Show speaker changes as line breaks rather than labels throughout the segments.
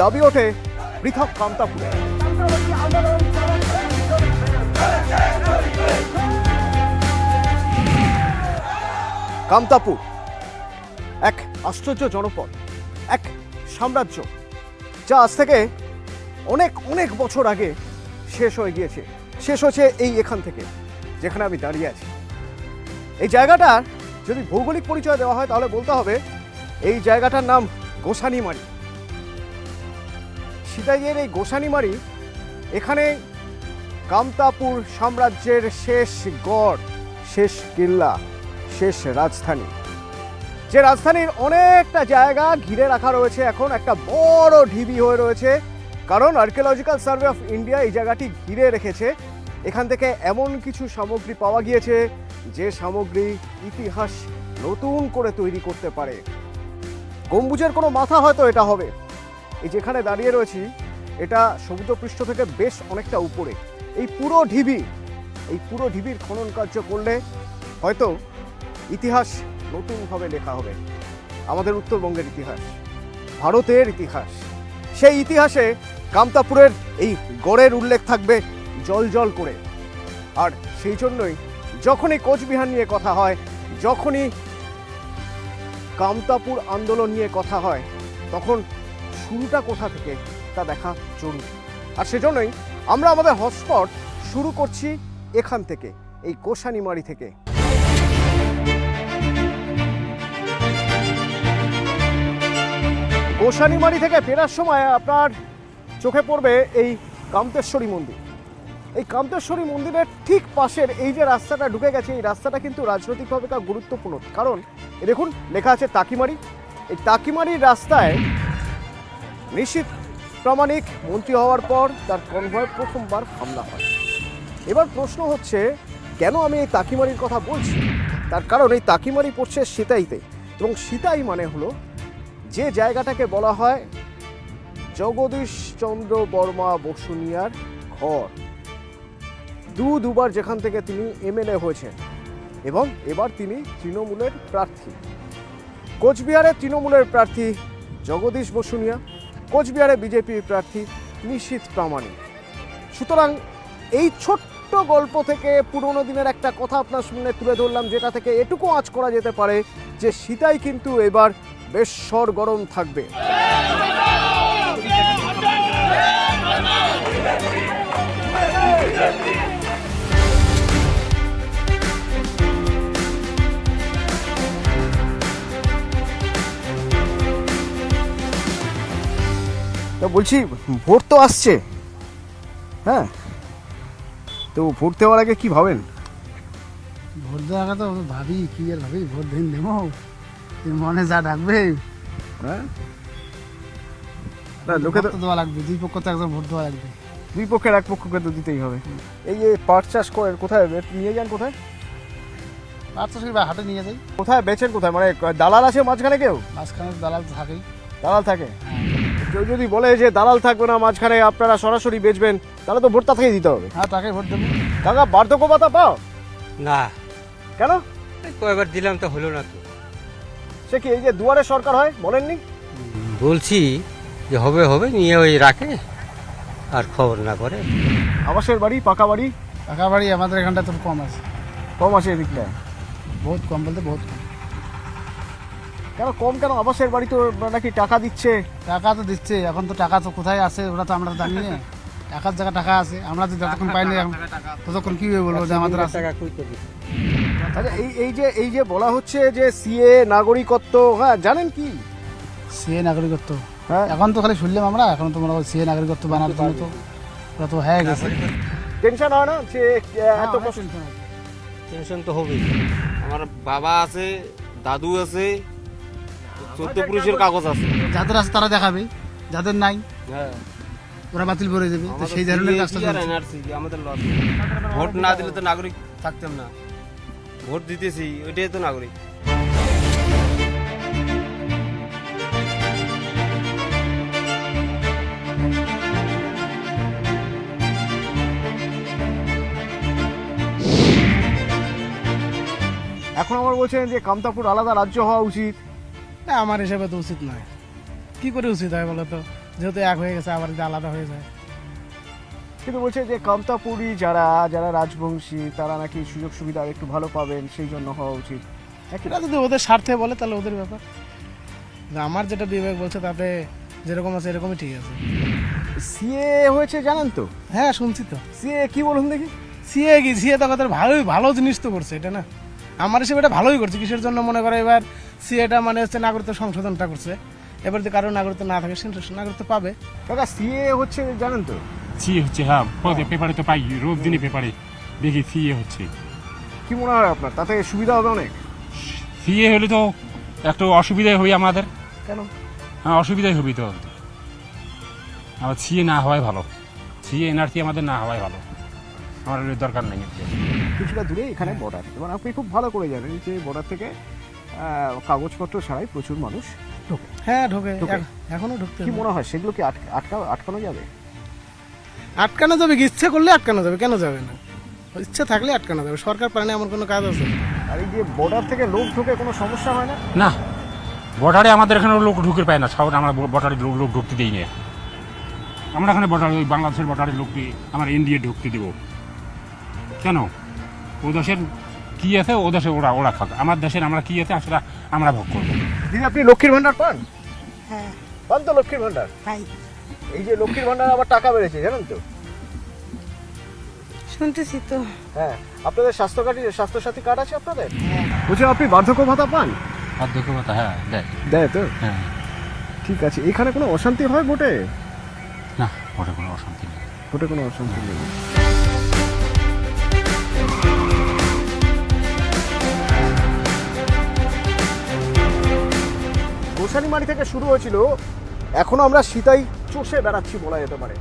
দাবি ওঠে পৃথক কামতাপুরে। কামতাপুর, এক আশ্চর্য জনপদ, এক সাম্রাজ্য, যা আজ থেকে অনেক অনেক বছর আগে শেষ হয়ে গিয়েছে। শেষ হয়েছে এই এখান থেকে, যেখানে আমি দাঁড়িয়ে আছি। এই জায়গাটার যদি ভৌগোলিক পরিচয় দেওয়া হয়, তাহলে বলতে হবে এই জায়গাটার নাম গোসানিমারি। সিতাইয়ের এই গোসানিমারি এখানে কামতাপুর সাম্রাজ্যের শেষ গড়, শেষ কিল্লা, শেষ রাজধানী। যে রাজধানীর অনেকটা জায়গা ঘিরে রাখা রয়েছে এখন, একটা বড় ঢিবি হয়ে রয়েছে। কারণ আর্কিওলজিক্যাল সার্ভে অফ ইন্ডিয়া এই জায়গাটি ঘিরে রেখেছে। এখান থেকে এমন কিছু সামগ্রী পাওয়া গিয়েছে যে সামগ্রী ইতিহাস নতুন করে তৈরি করতে পারে। গম্বুজের কোনো মাথা হয়তো এটা হবে। এই যেখানে দাঁড়িয়ে রয়েছি, এটা সমুদ্রপৃষ্ঠ থেকে বেশ অনেকটা উপরে। এই পুরো ঢিবি, এই পুরো ঢিবির খনন কার্য করলে হয়তো ইতিহাস নতুনভাবে লেখা হবে। আমাদের উত্তরবঙ্গের ইতিহাস, ভারতের ইতিহাস। সেই ইতিহাসে কামতাপুরের এই গড়ের উল্লেখ থাকবে জল জল করে। আর সেই জন্যই যখনই কোচবিহার নিয়ে কথা হয়, যখনই কামতাপুর আন্দোলন নিয়ে কথা হয়, তখন শুরুটা কোথা থেকে তা দেখা জরুরি। আর সেজন্যই আমরা আমাদের হটস্পট শুরু করছি এখান থেকে, এই কোষানিমারি থেকে। গোসানিমারি থেকে ফেরার সময় আপনার চোখে পড়বে এই কামতেশ্বরী মন্দির। এই কামতেশ্বরী মন্দিরের ঠিক পাশের এই যে রাস্তাটা ঢুকে গেছে, এই রাস্তাটা কিন্তু রাজনৈতিকভাবে তা গুরুত্বপূর্ণ। কারণ দেখুন, লেখা আছে তাকিমারি। এই তাকিমারির রাস্তায় নিশ্চিত প্রামাণিক মন্ত্রী হওয়ার পর তার কনভয় প্রথমবার হামলা হয়। এবার প্রশ্ন হচ্ছে, কেন আমি এই তাকিমারির কথা বলছি? তার কারণ এই তাকিমারি পড়ছে সিতাইতে এবং সিতাই মানে হলো যে জায়গাটাকে বলা হয় জগদীশ চন্দ্র বর্মা বসুনিয়ার ঘর। দু দুবার যেখান থেকে তিনি এমএলএ হয়েছেন এবং এবার তিনি তৃণমূলের প্রার্থী। কোচবিহারের তৃণমূলের প্রার্থী জগদীশ বসুনিয়া কোচবিহারে বিজেপি প্রার্থী নিশীত প্রামাণিক। সুতরাং এই ছোট্ট গল্প থেকে পুরনো দিনের একটা কথা আপনার সামনে তুলে ধরলাম, যেটা থেকে এটুকু আজ করা যেতে পারে যে সীতাই কিন্তু এবার বেশ সর গরম থাকবে। তো বলছি ভোট তো আসছে। হ্যাঁ? তো ভোট দেওয়ার আগে কি ভাবেন?
ভোট দেওয়ার আগে তো ভাবি কি আর ভাবি ভোট দিন দেবো। মনে যা ডাকবে।
হ্যাঁ? লোকে তো
দেওয়া লাগবে দুই পক্ষ তো একজন ভোট দেওয়া লাগবে।
দুই পক্ষের এক পক্ষকে তো দিতেই হবে। এই যে পাট চাষ করেন কোথায়? নিয়ে যান কোথায়?
সে বা হাটে নিয়ে যাই।
কোথায়? বেচেন কোথায়? মানে দালাল আছে মাঝখানে কেউ?
মাঝখানে দালাল তো থাকেই।
দালাল থাকে? কেউ যদি বলে যে দালাল থাকবে না মাঝখানে আপনারা সরাসরি বেচবেন তাহলে তো ভোটটা তাকেই দিতে হবে।
হ্যাঁ তাকে ভোট দেবো।
কাকা বার্ধক্য ভাতা পাও?
না।
কেন?
এই কয়েকবার দিলাম তো হলো না তো।
সে কি এই যে দুয়ারে সরকার হয় বলেননি?
বলছি যে হবে হবে নিয়ে ওই রাখে আর খবর না করে
আবাসের বাড়ি পাকা বাড়ি?
পাকা বাড়ি আমাদের এখানটা তো কম আছে।
কম আছে এদিকটায়?
বহুত কম বলতে বহুত কম।
কেন কম কেন? আবাসের বাড়ি তো নাকি টাকা দিচ্ছে।
টাকা তো দিচ্ছে এখন তো টাকা তো কোথায় আছে? ওরা তো আমরা তো জানি না। টাকার জায়গা টাকা আছে আমরা তো যতক্ষণ পাইনি এখন ততক্ষণ কি হবে বলব যে আমাদের
টাকা কই তো
আচ্ছা এই এই যে এই যে বলা হচ্ছে যে সিএ নাগরিকত্ব হ্যাঁ জানেন কি?
সিএ নাগরিকত্ব।
হ্যাঁ।
এখন তো খালি শুনলাম আমরা এখন তো মনে হয় সিএ নাগরিকত্ব বানার জন্য তো ওরা তো হয়ে গেছে।
টেনশন হয় না? যে এত
টেনশন তো হবেই।
আমার বাবা আছে দাদু আছে চোদ্দ পুরুষের কাগজ আছে।
যাদের আছে তারা দেখাবে যাদের নাই
হ্যাঁ।
ওরা বাতিল করে দেবে। তো সেই ধরনের কাজটা
আমাদের লস। ভোট না দিলে তো নাগরিক থাকতাম না। ভোট দিতেছি ওইটাই তো নাগরিক।
এখন আমার বলছেন যে কামতাপুর আলাদা রাজ্য হওয়া উচিত।
না, আমার হিসেবে তো উচিত নয়। কি করে উচিত হয় বলো তো? যেহেতু এক হয়ে গেছে আবার যদি আলাদা হয়ে যায়।
কিন্তু বলছে যে কামতাপুরি যারা যারা রাজবংশী তারা নাকি সুযোগ সুবিধা আর একটু ভালো পাবেন সেই জন্য হওয়া উচিত।
একটা যদি ওদের স্বার্থে বলে তাহলে ওদের ব্যাপার। আমার যেটা বিবেক বলছে তাতে যেরকম আছে এরকমই ঠিক আছে।
সিএ হয়েছে জানেন তো?
হ্যাঁ শুনছি তো।
সিএ কি বলুন দেখি।
সিএ কি? সিএ তো কথা ভালোই ভালো জিনিস তো করছে এটা না? আমার হিসেবে এটা ভালোই করছে। কিসের জন্য মনে করে এবার সিএটা মানে হচ্ছে নাগরিকত্ব সংশোধনটা করছে। এবার যদি কারও নাগরিকত্ব না থাকে সে নাগরিকত্ব পাবে।
কাকা সিএ হচ্ছে জানেন তো?
সিএ হচ্ছে হ্যাঁ পদে পেপারে তো পাই রোজ দিনে পেপারে দেখি সিএ হচ্ছে।
কি মনে হয় আপনার? তাতে সুবিধা হবে অনেক?
সিএ হলে তো একটু অসুবিধাই হবে আমাদের।
কেন?
হ্যাঁ অসুবিধাই হবে তো। আবার সিএ না হওয়াই ভালো। সিএ এনআরসি আমাদের না হওয়াই ভালো। আমার দরকার নেই
কিছুটা দূরে এখানে বর্ডার এবং আপনি খুব ভালো করে জানেন যে বর্ডার থেকে কাগজপত্র ছাড়াই প্রচুর মানুষ ঢোকে।
হ্যাঁ ঢোকে। এখনও ঢুকতে
কি মনে হয় সেগুলো কি আটকা আটকা- আটকানো যাবে?
আটকানো যাবে কি? ইচ্ছে করলে আটকানো যাবে কেন যাবে না? ইচ্ছে থাকলে আটকানো যাবে। সরকার প্রাণে এমন কোনো কাজ আছে?
আর এই যে বর্ডার থেকে লোক ঢোকে কোনো সমস্যা হয় না?
না। বর্ডারে আমাদের এখানে লোক ঢুকে পায় না। শহরে আমরা বর্ডারে লোক লোক ঢুকতে দিই না। আমরা এখানে বর্ডারে বাংলাদেশের বর্ডারে লোককে আমার ইন্ডিয়া ঢুকতে দেব। কেন? ও দেশের কি আছে ও দেশে ওরা ওরা খাক আমার দেশের আমরা কি আছে সেটা আমরা ভোগ করব।
দিদি আপনি লক্ষ্মীর ভান্ডার পান?
হ্যাঁ।
পান তো লক্ষ্মীর ভান্ডার
পাই।
এই যে লক্ষ্মীর ভান্ডার আবার টাকা বেড়েছে জানেন তো?
শুনতেছি তো।
হ্যাঁ। আপনাদের স্বাস্থ্য কার্ড স্বাস্থ্যসাথী কার্ড আছে আপনাদের? বলছি আপনি বার্ধক্য ভাতা পান?
বার্ধক্য ভাতা হ্যাঁ দেয়।
দেয় তো?
হ্যাঁ।
ঠিক আছে। এখানে কোনো অশান্তি হয় ভোটে?
না ওটা কোনো অশান্তি নেই।
ভোটে কোনো অশান্তি নেই। গোসানিমারি থেকে শুরু হয়েছিল। এখনও আমরা সীতাই চষে বেড়াচ্ছি বলা যেতে পারে।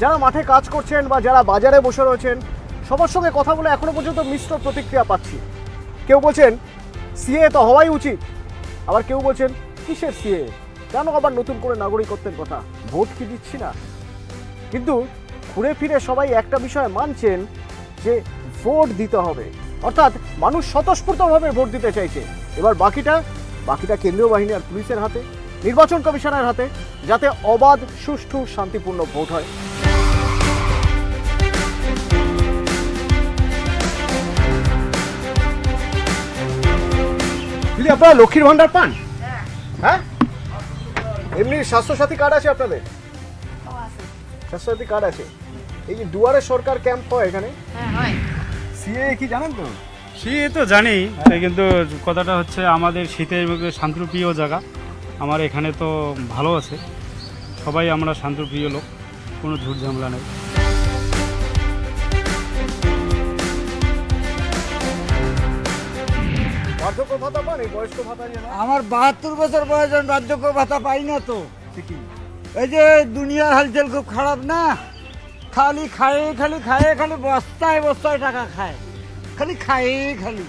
যারা মাঠে কাজ করছেন বা যারা বাজারে বসে রয়েছেন, সবার সঙ্গে কথা বলে এখনও পর্যন্ত মিশ্র প্রতিক্রিয়া পাচ্ছি। কেউ বলছেন, সিএ তো হওয়াই উচিত। আবার কেউ বলছেন, কিসের সিএ? কেন আবার নতুন করে নাগরিকত্বের কথা? ভোট কি দিচ্ছি না? কিন্তু ঘুরে ফিরে সবাই একটা বিষয় মানছেন যে ভোট দিতে হবে। অর্থাৎ মানুষ স্বতঃস্ফূর্তভাবে ভোট দিতে চাইছে। এবার বাকিটা বাকিটা কেন্দ্রীয় বাহিনী আর পুলিশের হাতে নির্বাচন কমিশনের হাতে যাতে অবাধ সুষ্ঠু শান্তিপূর্ণ ভোট হয়। দিদি আপনারা লক্ষ্মীর ভান্ডার পান? হ্যাঁ? এমনি স্বাস্থ্যসাথী কার্ড আছে আপনাদের? স্বাস্থ্যসাথী কার্ড আছে। এই যে দুয়ারে সরকার ক্যাম্প হয় এখানে?
হ্যাঁ হয়।
সিএ কি জানেন তো?
সে তো জানি কিন্তু কথাটা হচ্ছে আমাদের শীতের মধ্যে শান্তিপ্রিয় জায়গা। আমার এখানে তো ভালো আছে। সবাই আমরা শান্তিপ্রিয় লোক কোনো ঝুট ঝামেলা নেই।
আমার বাহাত্তর বছর বয়স আমি বার্ধক্য ভাতা পাই না তো। এই যে দুনিয়ার হালচাল খুব খারাপ না? খালি খায়ে খালি খায়ে খালি বস্তায় বস্তায় টাকা খায়। খালি খায়ে খালি।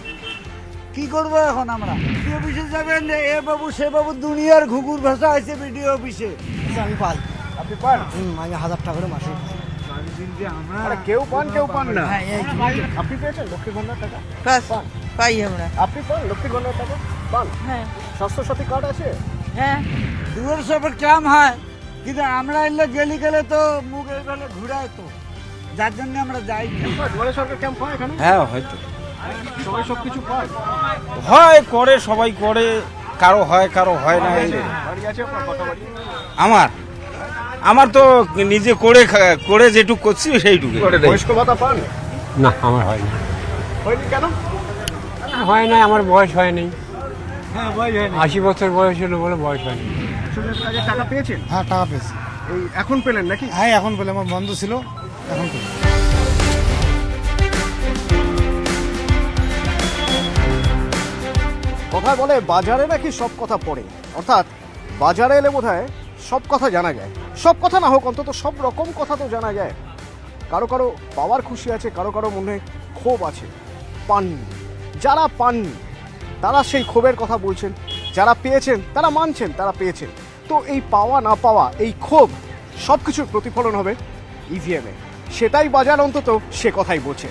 কি করব এখন আমরা? বিডিও অফিসে যাবেন? এ বাবু সে বাবু দুনিয়ার ঘুঘুর ভাষা আছে বিডিও অফিসে।
আমি পাই
আপনি পান?
আমি হাজার টাকা করে মাসে
আরে কেউ পান কেউ পান না।
হ্যাঁ,
আপনি পেয়েছেন লক্ষ্মীর ভান্ডার টাকা? পান।
পাই আমরা।
আপনি পান লক্ষ্মীর ভান্ডার টাকা? পান?
হ্যাঁ।
স্বাস্থ্যসাথী কার্ড আছে?
হ্যাঁ।
দুয়ার সবের ক্যাম হয়। কিন্তু আমরা এলে গেলি গেলে তো মুখ এগুলো ঘুরায় তো। যার জন্য আমরা যাই।
দুয়ারে সরকার ক্যাম্প হয় এখানে?
হ্যাঁ হয়তো
সবাই সব কিছু পায়?
হয় করে সবাই করে। কারও হয় কারও হয় না আমার? আমার তো নিজে করে করে যেটুক করছি সেইটুকু।
বয়স্ক ভাতা পান?
না আমার হয় না।
হয়নি কেন?
হয় না আমার বয়স হয় নাই।
হ্যাঁ বয়স হয়নি
আশি বছর বয়স হলো বলে বয়স হয়নি
সুযোগ কাজে টাকা পেয়েছেন?
হ্যাঁ টাকা পেয়েছি।
এই এখন পেলেন নাকি?
হ্যাঁ এখন বলে আমার বন্ধ ছিল এখন পেলাম।
কথায় বলে বাজারে নাকি সব কথা পড়ে। অর্থাৎ বাজারে এলে বোধহয় সব কথা জানা যায়। সব কথা না হোক অন্তত সব রকম কথা তো জানা যায়। কারও কারও পাওয়ার খুশি আছে কারও কারও মনে ক্ষোভ আছে। পাননি। যারা পাননি তারা সেই ক্ষোভের কথা বলছেন। যারা পেয়েছেন, তারা মানছেন, তারা পেয়েছেন। তো এই পাওয়া না পাওয়া, এই ক্ষোভ সব কিছুর প্রতিফলন হবে ইভিএমে সেটাই বাজার অন্তত সে কথাই বলছে।